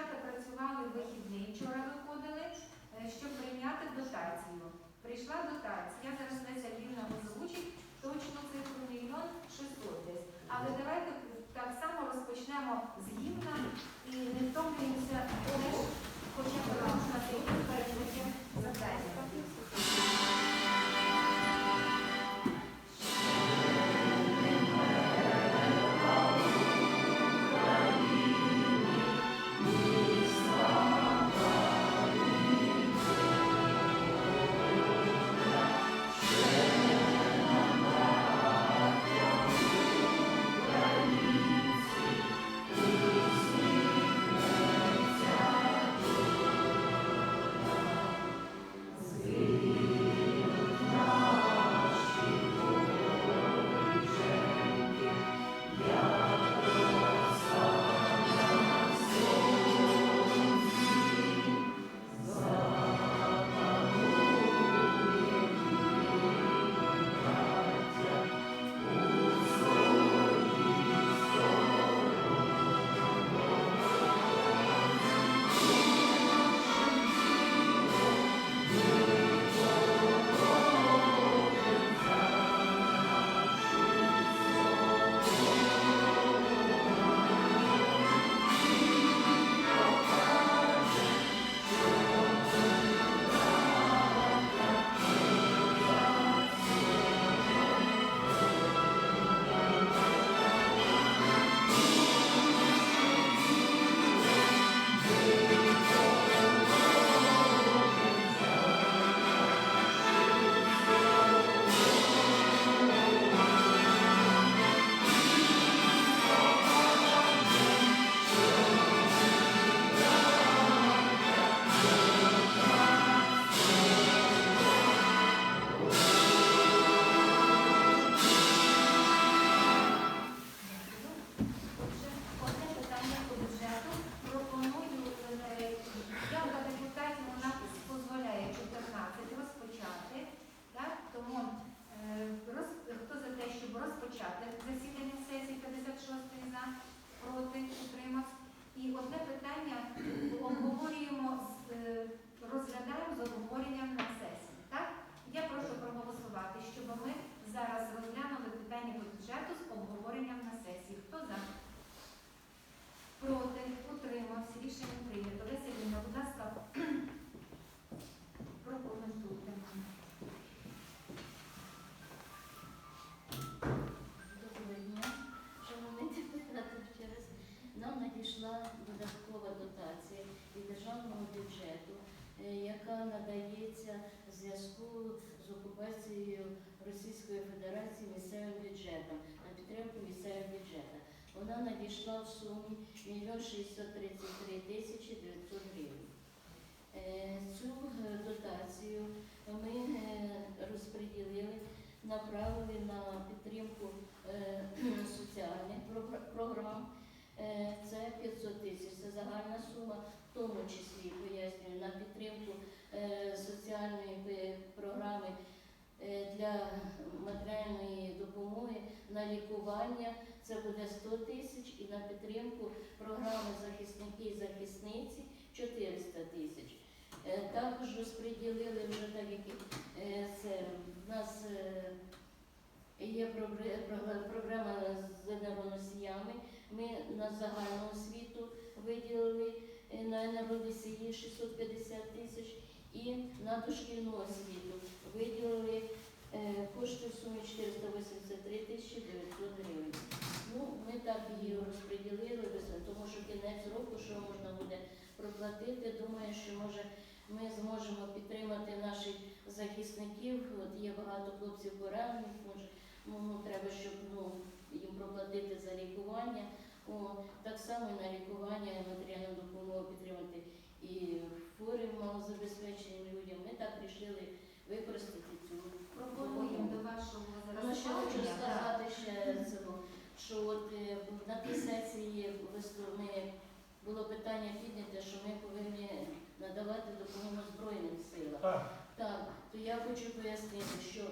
дівчата працювали в вихідний, вчора виходили, е, щоб прийняти дотацію. Прийшла дотація, зараз Леся Львівна озвучить точну цифру мільйон 600 десь. Але давайте так само розпочнемо з гімна і не втомлюємося хоча б на цей гімн перед надається в зв'язку з окупацією Російської Федерації місцевим бюджетом на підтримку місцевих бюджетів. Вона надійшла в сумі 1 633 тисячі 900 гривень. Е, Цю е, дотацію ми е, розподілили, направили на підтримку соціальних програм. Це 500 тисяч, це загальна сума, в тому числі пояснюю на підтримку соціальної е, програми е, для матеріальної допомоги на лікування. Це буде 100 тисяч і на підтримку програми захисники і захисниці 400 тисяч. Е, Також розподілили вже так, як це в нас є програма з енергоносіями. Ми на загальну освіту виділили на енергоносії 650 тисяч і на дошкільну освіту виділили е, кошти в сумі 483 тисячі 900 гривень. Ну, ми так її розподілили, тому що кінець року, що можна буде проплатити, думаю, що може ми зможемо підтримати наших захисників. От є багато хлопців поранених, може, ну, ну, треба, щоб ну, їм проплатити за лікування. О, так само і на лікування матеріальну допомогу підтримати і хворим малозабезпеченим людям. Ми так вирішили використати цю Пропонуємо до вашого Ну, ще хочу сказати ще цього, що от е, на тій сесії листу- ми було питання підняте, що ми повинні надавати допомогу Збройним силам. Так, Так, то я хочу пояснити, що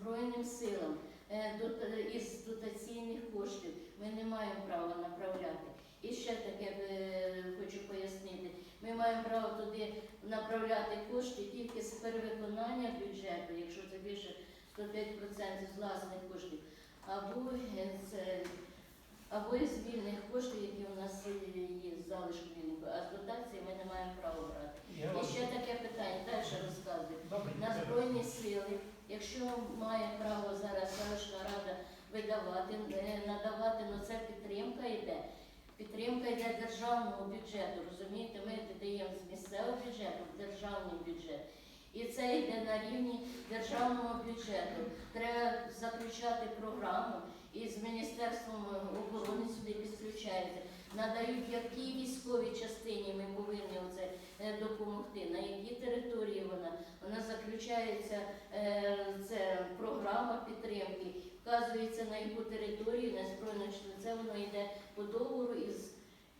Збройним силам е, дот- із дотаційних коштів ми не маємо права направляти. І ще таке е, хочу пояснити. Ми маємо право туди направляти кошти тільки з перевиконання бюджету, якщо це більше 105% з власних коштів, або е, з, або із вільних коштів, які у нас е, є з залишку вільних, а з дотації ми не маємо права брати. Я І ще таке питання, далі розказую. На. Збройні сили, якщо має право зараз селищна рада видавати, е, надавати, ну це підтримка йде. Підтримка йде державного бюджету, розумієте, ми додаємо з місцевого бюджету в державний бюджет. І це йде на рівні державного бюджету. Треба заключати програму і з Міністерством оборони сюди підключається. Надають, якій військовій частині ми повинні оце е, допомогти, на якій території вона. Вона заключається е, це програма підтримки, вказується на яку територію, на збройну частину. Це воно йде по договору із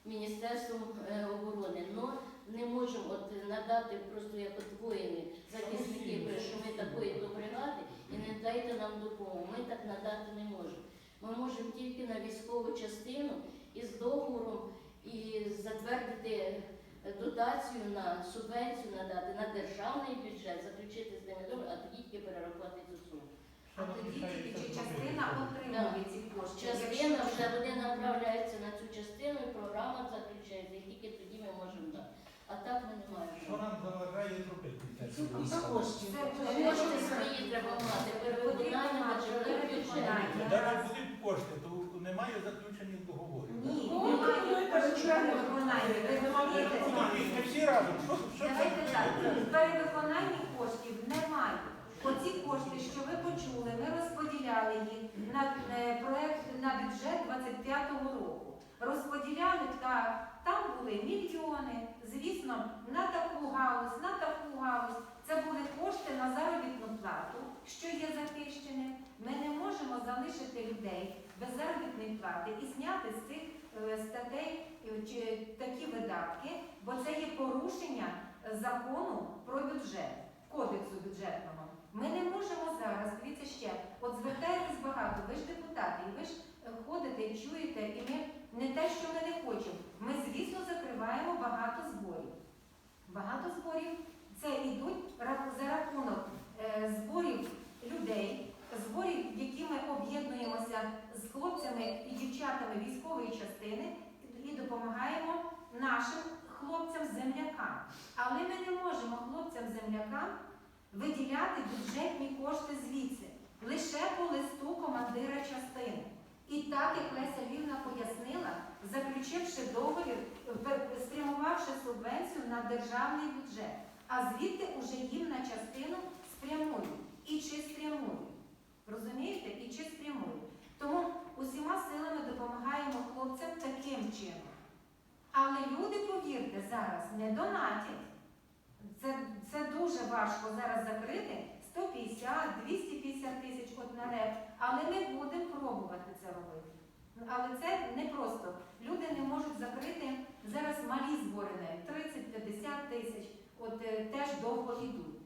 Міністерством е, оборони. Но не можемо от надати просто як от воїни, захисники, що ми такої до бригади і не дайте нам допомогу. Ми так надати не можемо. Ми можемо тільки на військову частину із договором і затвердити дотацію на субвенцію надати на державний бюджет, заключити з ними договір, а тоді тільки перерахувати цю суму. А тоді тільки чи частина отримує ці кошти. Частина вже вони направляються на цю частину, і програма заключається, і тільки тоді ми можемо дати. А так ми не маємо. Що нам заважає зробити? це? Це Кошти свої треба мати, перевиконання на джерелі бюджету. Де не будуть кошти, то немає заключених договорів. Ні, немає перевиконання. Ви розумієте? Ми всі разом. Давайте так. Перевиконання коштів. Оці кошти, що ви почули, ми розподіляли їх на е, проект на бюджет 25-го року. Розподіляли так, там були мільйони, звісно, на таку галузь, на таку галузь. Це були кошти на заробітну плату, що є захищеним. Ми не можемо залишити людей без заробітної плати і зняти з цих е, статей е, такі видатки, бо це є порушення закону про бюджет, кодексу бюджетного. Ми не можемо зараз, дивіться ще, от звертаєтесь багато, ви ж депутати, і ви ж е, ходите і чуєте, і ми не те, що ми не хочемо. Ми, звісно, закриваємо багато зборів. Багато зборів це йдуть за рахунок е, зборів людей, зборів, які ми об'єднуємося з хлопцями і дівчатами військової частини і допомагаємо нашим хлопцям-землякам. Але ми не можемо хлопцям-землякам виділяти бюджетні кошти звідси лише по листу командира частини. І так, як Леся Львівна пояснила, заключивши договір, спрямувавши субвенцію на державний бюджет, а звідти уже їм на частину спрямують. І чи спрямують? Розумієте? І чи спрямують? Тому усіма силами допомагаємо хлопцям таким чином. Але люди, повірте, зараз не донатять. Це, це дуже важко зараз закрити 150, 250 тисяч от на реп, але ми будемо пробувати це робити. Але це не просто. Люди не можуть закрити зараз малі збори 30-50 тисяч, от е, теж довго йдуть.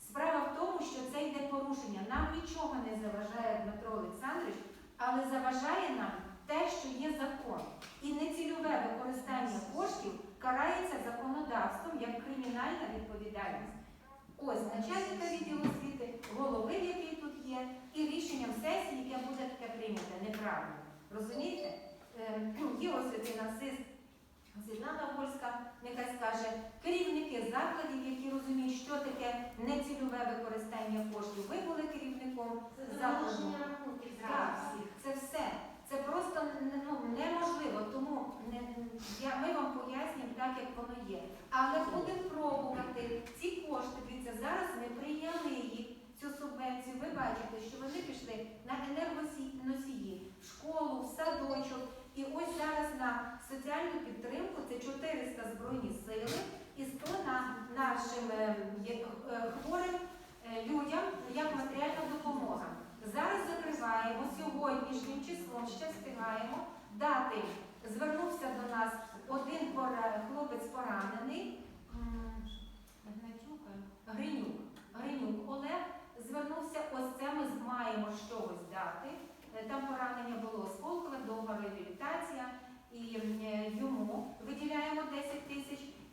Справа в тому, що це йде порушення. Нам нічого не заважає Дмитро Олександрович, але заважає нам те, що є закон. І нецільове використання коштів карається законодавством як кримінальна відповідальність. Ось начальника відділу освіти, голови, який тут є, і рішенням сесії, яке буде таке прийнято, неправильно. Розумієте? Ем, Є ось один насист Світлана Вольська, нехай скаже, керівники закладів, які розуміють, що таке нецільове використання коштів. Ви були керівником закладу. Так, це все. Це просто ну, неможливо, тому не, я, ми вам пояснюємо так, як воно є. Але будемо пробувати ці кошти. Дивіться, зараз ми прийняли їх, цю субвенцію. Ви бачите, що вони пішли на енергоносії, в школу, в садочок. І ось зараз на соціальну підтримку це 400 збройні сили і 100 на нашим е, є- е, хворим е, людям як матеріальна допомога. Зараз закриваємо ще встигаємо дати. Звернувся до нас один хлопець поранений. е, Гринюк. Гринюк Олег звернувся, ось це ми маємо чогось дати. Е, Там поранення було осколкове, довга реабілітація, і е, йому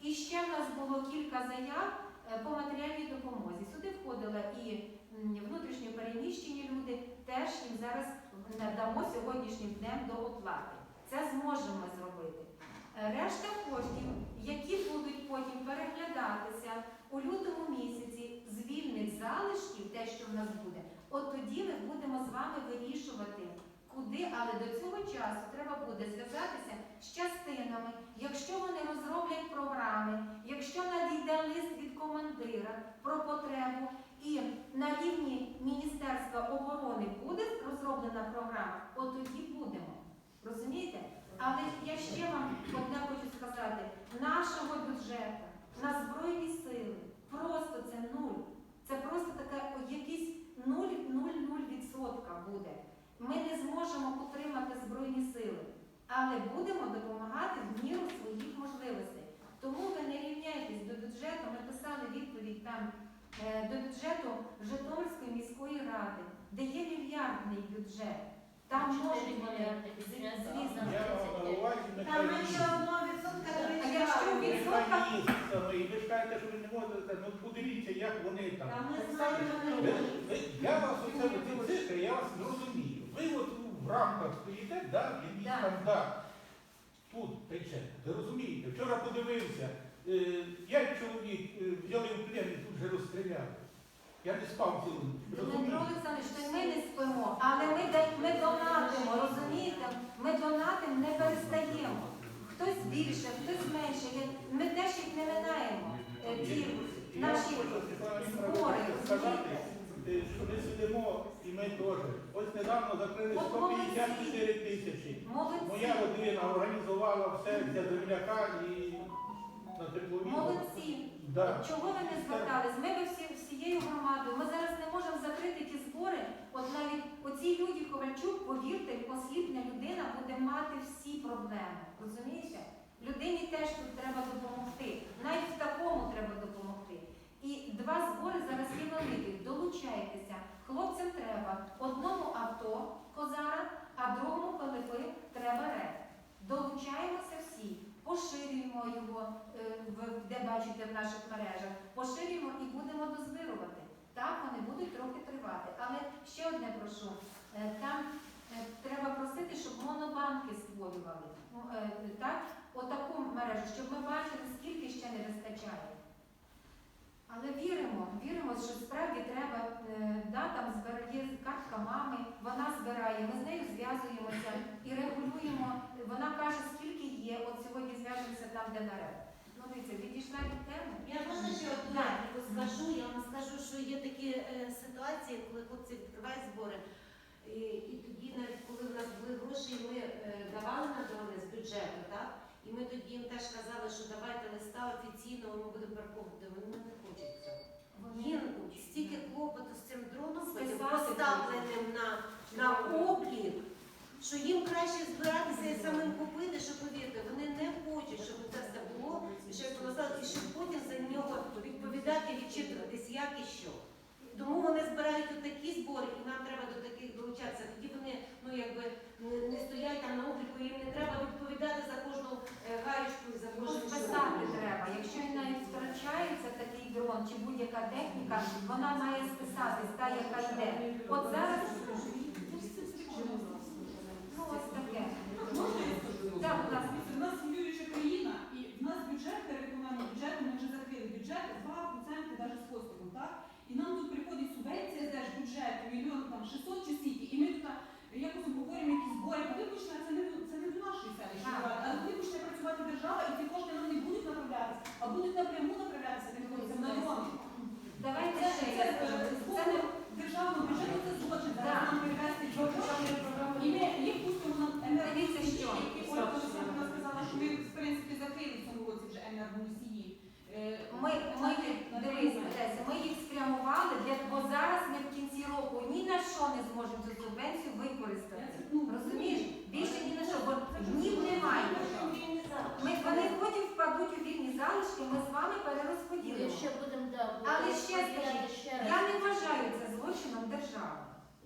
І ще в нас було кілька заяв по матеріальній допомозі. Сюди входили і внутрішньо переміщені люди, теж їм зараз надамо сьогоднішнім днем до оплати. Це зможемо зробити. Е, Решта коштів, які будуть потім переглядатися у лютому місяці з залишків, те, що в нас буде, от тоді ми будемо з вами вирішувати, куди, але до цього часу треба буде зв'язатися з частинами, якщо вони розроблять програми, якщо надійде лист від командира про потребу, і на рівні Міністерства оборони буде розроблена програма, от тоді будемо. Розумієте? Але я ще вам одне хочу сказати: нашого бюджету на Збройні сили просто це нуль. Це просто таке о, якийсь 0,00% буде. Ми не зможемо утримати Збройні сили, але будемо допомагати в міру своїх можливостей. Тому ви не рівняйтесь до бюджету. Ми писали відповідь там е, до бюджету Житомирської міської ради, де є мільярдний бюджет. Там можуть а звісно, там менше одного відсотка якщо до ви ж кажете, що ви не можете, ну подивіться, як вони там. Я вас оце ці цифри, я вас зрозумію. Ви от в рамках стоїте, да, якісь там, да. Тут тече. Ви розумієте? Вчора подивився, е, п'ять чоловік е, взяли в плен і тут же розстріляли. Я не спав цілу. Дмитро? Олександрович, то й ми не спимо, але ми, ми донатимо, розумієте? Ми донатимо, не перестаємо. Хтось більше, хтось менше. Я- Ми теж їх не минаємо. Е, Ті наші збори, розумієте? е, що ми сидимо, і ми теж. Ось недавно закрили От 154 тисячі. Молодці. Моя родина організувала все для земляка і на теплові. Молодці. Да. Чого ви не звертались? Ми би всі, всією громадою. Ми зараз не можемо закрити ті збори. От навіть оцій Люді Ковальчук, повірте, послідня людина буде мати всі проблеми. Розумієте? Людині теж тут треба допомогти. Навіть в такому треба допомогти. І два збори зараз є великих. Долучайтеся. Хлопцям треба одному авто Козара, а другому Пилипи треба реп. Долучаємося всі, поширюємо його, е, де бачите в наших мережах, поширюємо і будемо дозбирувати. Так, вони будуть трохи тривати. Але ще одне прошу. Е, Там е, треба просити, щоб монобанки створювали. Ну, Так, отаку мережу, щоб ми бачили, скільки ще не вистачає. Але віримо, віримо, що справді треба, е, да, там збирає картка мами, вона збирає, ми з нею зв'язуємося і регулюємо. Вона каже, скільки є. От сьогодні зв'яжемося там, де наряд. Ну, дивіться, відійшла від теми. Я можна ще одну Да. скажу. Я вам скажу, що є такі е, ситуації, коли хлопці відкривають збори. І, і тоді, навіть коли в нас були гроші, ми е, давали на дрони з бюджету, так? І ми тоді їм теж казали, що давайте листа офіційно, ми будемо переходити. Вони не хочуть цього. Їм стільки клопоту з цим дроном поставленим на, на облік, що їм краще збиратися і самим купити, що повірте, вони не хочуть, щоб це все було, і щоб і щоб потім за нього відповідати, відчитуватись, як і що. Тому вони збирають такі збори, і нам треба до таких долучатися. Тоді вони ну якби не, не стоять там на обліку, їм не треба відповідати за кожну е, Ну, списати треба. Якщо він навіть втрачається такий дрон чи будь-яка техніка, вона має списатись, та, яка йде. От зараз, ну ось таке. Так, будь ласка. У нас воююча країна, і в нас бюджет, переконання бюджету, ми вже закрили бюджет 2% навіть з хвостиком, так? І нам тут приходить субвенція з держбюджету, мільйон там 600 чи стільки, і ми тут якось обговорюємо якісь збори. Коли почне, не, нашої селищної ради, але коли почне працювати держава, і ці кошти нам не будуть направлятися, а будуть напряму направлятися приходиться на ремонт. Давайте ще. це, державного бюджету це злочин, нам перевести і ми їх пустимо на Дивіться, що. енергоносії, які Ольга Олександрівна сказала, що ми в принципі закрили в цьому році вже енергоносії. Е, Ми, ми їх, на дивись, тримання. Леся, ми їх спрямували, для, бо зараз ми в кінці року ні на що не зможемо цю субвенцію використати. Я це, ну, Розумієш? Більше ні на що, бо Це ж днів немає. Ми, вони потім впадуть у вільні залишки, ми з вами перерозподілимо. Якщо будемо да, Але ще скажіть, ще. Я не вважаю це злочином держави.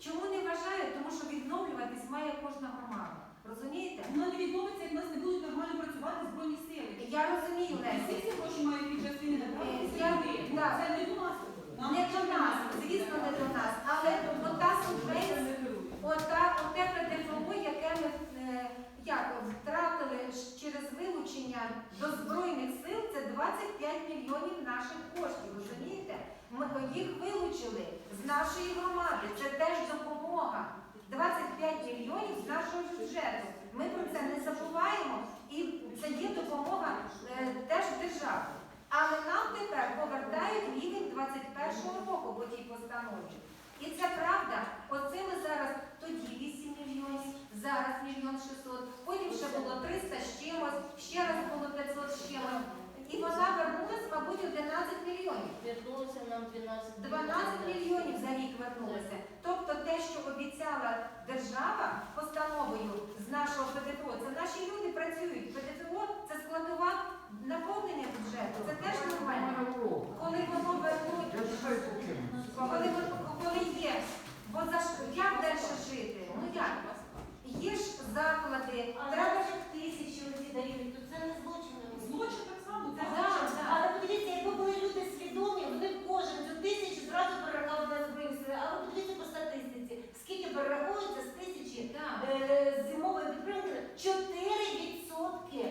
Чому не вважаю? Тому що відновлюватись має кожна громада. Розумієте? Вона не відновиться, як в нас не будуть нормально працювати збройні сили. Я розумію, Лесі. всі ці гроші мають під час війни направити Е. Це не до нас. Нам Не до нас, звісно, не до нас, але ота субвенція, ота, оте ПДФО, яке ми е, як, втратили ж через вилучення до Збройних сил, це 25 мільйонів наших коштів, розумієте? Ми їх вилучили з нашої громади, це теж допомога. 25 мільйонів з нашого бюджету. Ми про це не забуваємо, і це є допомога е, теж держави. Але нам тепер повертають рівень 21-го року по тій постанові. І це правда. Оце ми зараз тоді 8 мільйонів, зараз мільйон 600, потім ще було 300 з чимось, ще раз було 500 з чимось. І вона вернулась, мабуть, 11 мільйонів. Вернулося нам 12 12 мільйонів за рік вернулося. Тобто те, що обіцяла держава постановою з нашого ПДФО, це наші люди працюють. ПДФО це складова наповнення бюджету. Це теж нормально. Коли воно вернуть, коли, коли є, бо за що- як далі жити? Ну як? Є ж заклади, треба тисячі оці дають, то це не злочин. Злочин так само. Це Так, злочин. так. Але подивіться, якби були люди свідомі, вони б кожен цю тисячу зразу перерахували на збройні сили. Але подивіться по статистиці, скільки перераховується з тисячі Так. е, зимової підтримки? 4 відсотки.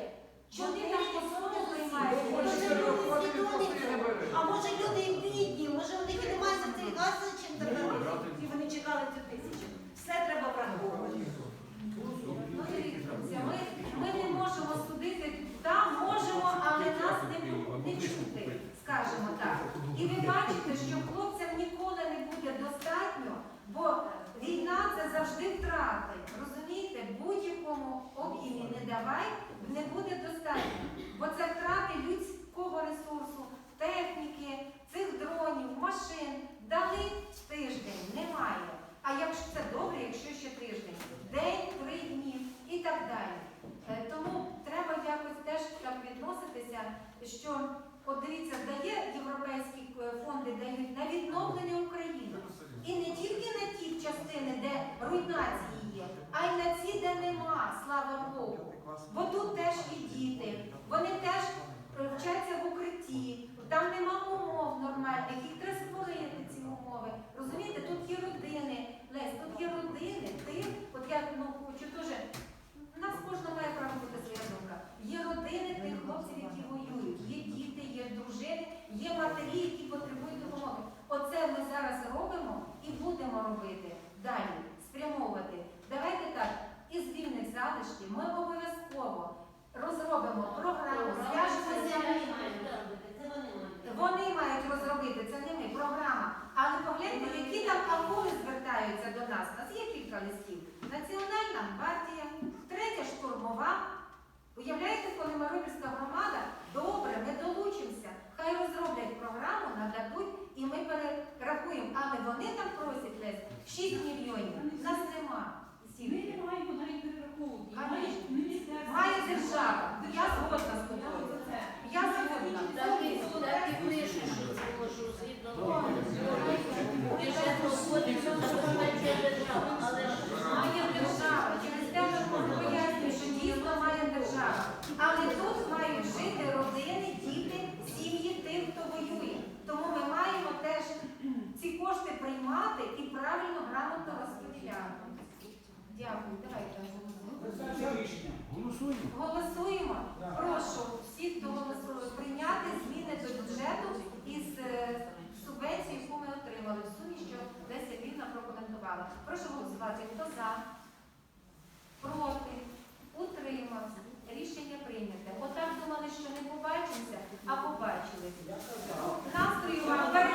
Вони 4 там відсотки посуду займають. займаються. Може люди свідомі цього? А може люди і бідні, може у них і немає за цей газ чим заплатити, і вони чекали цю тисячу. Все треба враховувати. Ну, дивіться, ми, ми не можемо судити, там можемо, але нас не, не чути, скажімо так. І ви бачите, що хлопцям ніколи не буде достатньо, бо війна це завжди втрати. Розумієте, будь-якому об'ємі не давай, не буде достатньо. Бо це втрати людського ресурсу, техніки, цих дронів, машин. Дали тиждень, немає. А якщо це добре, якщо ще тиждень, день, три дні і так далі. Е, Тому треба якось теж так відноситися, що от дивіться, дає європейські е, фонди дають на відновлення України. І не тільки на ті частини, де руйнації є, а й на ці, де нема, слава Богу. Бо тут теж і діти, вони теж вчаться в укритті, там нема умов нормальних, їх треба створити ці умови. Розумієте, тут є родини, Лесь, тут є родини, тих, от я ну, хочу дуже, у нас кожна має право бути своя думка. Є родини тих хлопців, які воюють, є діти, є дружини, є матері, які потребують допомоги. Оце ми зараз робимо і будемо робити далі, спрямовувати. Давайте так, із вільних залишків ми обов'язково розробимо програму, зв'яжемося. Вони мають. Розробити, це не ми, програма. Але погляньте, які там авори звертаються до нас. У нас є кілька листів. Національна гвардія, третя штурмова. Уявляєте, коли Марипільська громада, добре, ми долучимося. Хай розроблять програму, нададуть, і ми перерахуємо. Але вони там просять лесь 6 мільйонів. Нас нема. Ми не маємо навіть перераховувати. Має міністерство. Має держава. Я згодна з тобою. Я це. Згодна. Так і, так і пишуть, що згідно бюджетного кодексу забезпечує держава, але ж Має держава. Через те ми пояснюю, що дійсно має держава. Але тут мають жити родини, діти, сім'ї тих, хто воює. Тому ми маємо теж ці кошти приймати і правильно, грамотно розподіляти. Дякую. Давайте рішення. Голосуємо. Голосуємо. Прошу всіх доголосу прийняти зміни до бюджету із е, субвенції, яку ми отримали. В сумі, що Леся Вільна прокоментувала. Прошу голосувати. Хто за? Проти? Утримався. Рішення прийняте. Отак думали, що не побачимося, а побачили. Настрою вам.